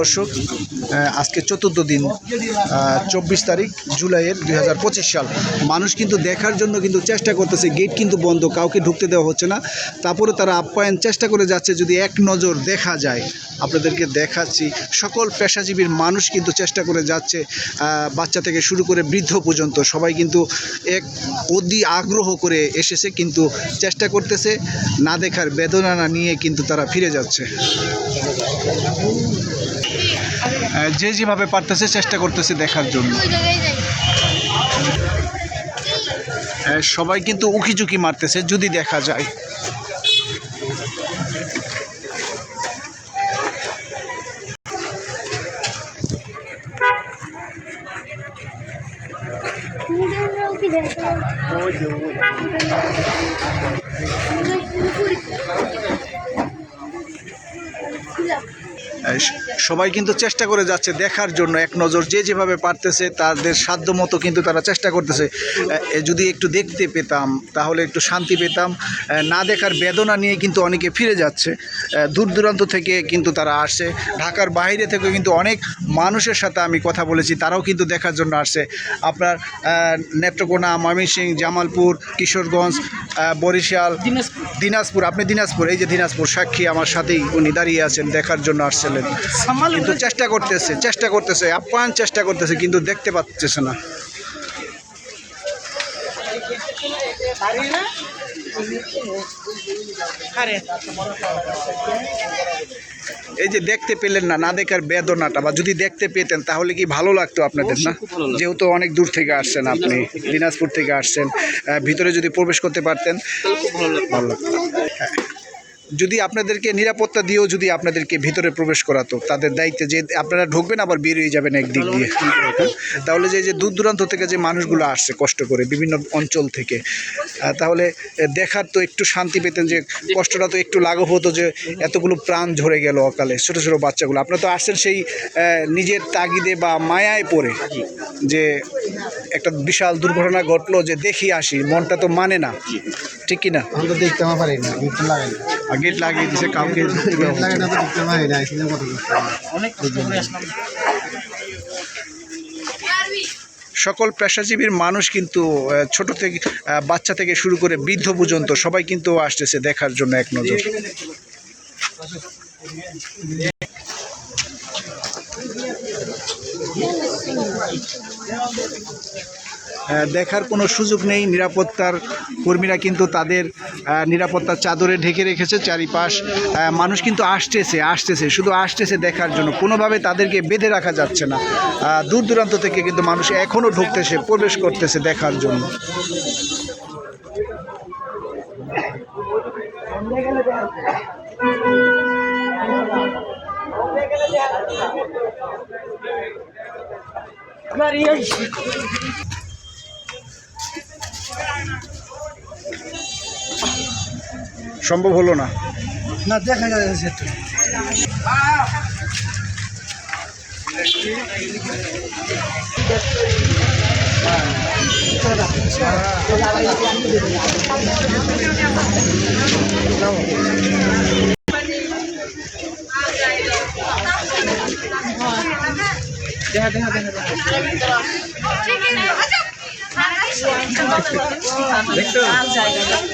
দর্শক আজকে চতুর্থ দিন চব্বিশ তারিখ, জুলাইয়ের দুই হাজার পঁচিশ সাল। মানুষ কিন্তু দেখার জন্য কিন্তু চেষ্টা করতেছে গেট কিন্তু বন্ধ, কাউকে ঢুকতে দেওয়া হচ্ছে না। তারপরে তারা আপ্যায়ন চেষ্টা করে যাচ্ছে, যদি এক নজর দেখা যায়। আপনাদেরকে দেখাচ্ছি, সকল পেশাজীবীর মানুষ কিন্তু চেষ্টা করে যাচ্ছে বাচ্চা থেকে শুরু করে বৃদ্ধ পর্যন্ত। সবাই কিন্তু এক অতি আগ্রহ করে এসেছে, কিন্তু চেষ্টা করতেছে, না দেখার বেদনা না নিয়ে কিন্তু তারা ফিরে যাচ্ছে। যে যেভাবে পারতেছে চেষ্টা করতেছে দেখার জন্য। সবাই কিন্তু উকিঝুঁকি মারতেছে যদি দেখা যায়। সবাই কিন্তু চেষ্টা করে যাচ্ছে দেখার জন্য। এক নজর যে যেভাবে পারতেছে, তাদের সাধ্য মতো কিন্তু তারা চেষ্টা করতেছে। যদি একটু দেখতে পেতাম, তাহলে একটু শান্তি পেতাম। না দেখার বেদনা নিয়ে কিন্তু অনেকে ফিরে যাচ্ছে। দূর দূরান্ত থেকে কিন্তু তারা আসছে। ঢাকার বাইরে থেকে কিন্তু অনেক মানুষের সাথে আমি কথা বলেছি, তারাও কিন্তু দেখার জন্য আসছে। আপনার নেত্রকোনা, ময়মনসিংহ, জামালপুর, কিশোরগঞ্জ বরিশাল দিনাজপুর আপনি দিনাজপুর এই যে দিনাজপুর সাক্ষী আমার সাথেই উনি দাঁড়িয়ে আছেন দেখার জন্য আসছিলেন। কিন্তু চেষ্টা করতেছে চেষ্টা করতেছে আপ্যায়ন চেষ্টা করতেছে কিন্তু দেখতে পাচ্ছে না? এই যে দেখতে পেলেন না না দেখার বেদনাটা বা যদি দেখতে পেতেন তাহলে কি ভালো লাগতো আপনাদের না? যেহেতু অনেক দূর থেকে আসছেন আপনি দিনাজপুর থেকে। আসছেন ভিতরে যদি প্রবেশ করতে পারতেন ভালো লাগতো। যদি আপনাদেরকে নিরাপত্তা দিয়েও যদি আপনাদেরকে ভিতরে প্রবেশ করাতো, তাদের দায়িত্বে যে আপনারা ঢুকবেন আবার বেরিয়ে যাবেন একদিক দিয়ে? তাহলে যে যে দূর দূরান্ত থেকে যে মানুষগুলো আসছে কষ্ট করে বিভিন্ন অঞ্চল থেকে তাহলে দেখার তো একটু শান্তি পেতেন যে, কষ্টটা তো একটু লাঘব হতো যে, এতগুলো প্রাণ ঝরে গেল অকালে, ছোটো ছোটো বাচ্চাগুলো। আপনারা তো আসছেন সেই নিজের তাগিদে বা মায়ায় পড়ে যে, একটা বিশাল দুর্ঘটনা ঘটলো যে, দেখি আসি, মনটা তো মানে না। ঠিক কি না আমি তো দেখতে পারি না। গেট লাগিয়ে দিছে, কাউকে। সকল পেশাজীবীর মানুষ কিন্তু ছোট থেকে বাচ্চা থেকে শুরু করে বৃদ্ধ পর্যন্ত সবাই কিন্তু আসতেছে দেখার জন্য এক নজর দেখার কোনো সুযোগ নেই। নিরাপত্তার কর্মীরা কিন্তু তাদের নিরাপত্তার চাদরে ঢেকে রেখেছে চারিপাশ। মানুষ কিন্তু আসতেছে আসতেছে, শুধু আসতেছে দেখার জন্য। কোনোভাবে তাদেরকে বেঁধে রাখা যাচ্ছে না। দূর দূরান্ত থেকে কিন্তু মানুষ এখনও ঢুকতেছে, প্রবেশ করতেছে দেখার জন্য। সম্ভব হলো না। না দেখা যাচ্ছে দেখা দেখা দেখা। আচ্ছা।